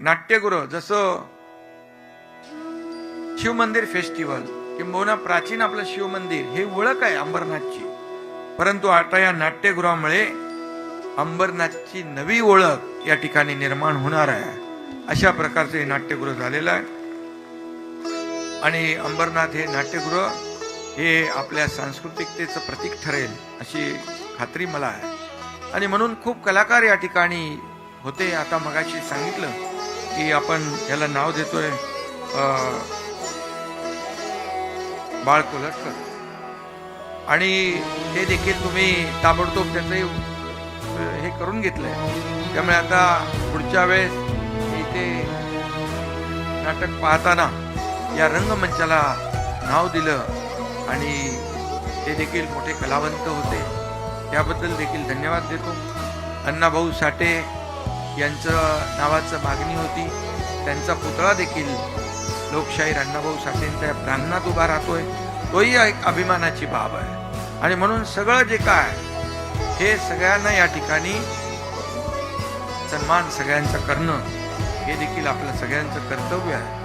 नाट्यगृह जसं शिवमंदिर फेस्टिवल किंबहुना प्राचीन आपलं शिवमंदिर हे ओळख आहे अंबरनाथची. परंतु आता या नाट्यगृहामुळे अंबरनाथची नवी ओळख या ठिकाणी निर्माण होणार आहे. अशा प्रकारचे हे नाट्यगृह झालेलं आहे. आणि अंबरनाथ हे नाट्यगृह हे आपल्या सांस्कृतिकतेचं प्रतीक ठरेल अशी खात्री मला आहे. आणि म्हणून खूप कलाकार या ठिकाणी होते. आता मगाशी सांगितलं की आपण याला नाव देतोय बाळ कोलटकर आणि ते देखील तुम्ही ताबडतोब त्याचंही हे करून घेतलंय. त्यामुळे आता पुढच्या वेळेस इथे नाटक पाहताना या रंगमंचाला नाव दिलं आणि ते देखील मोठे कलावंत होते. त्याबद्दल देखील धन्यवाद देतो. अण्णाभाऊ साठे यांचं नावाचं मागणी होती. त्यांचा पुतळा देखील लोकशाहीर अण्णाभाऊ साठेंच्या या प्रांगणात उभा राहतोय. तोही एक अभिमानाची बाब आहे. आणि म्हणून सगळं जे काय हे सगळ्यांना या ठिकाणी सन्मान सगळ्यांचं करणं हे देखील आपलं सगळ्यांचं कर्तव्य आहे.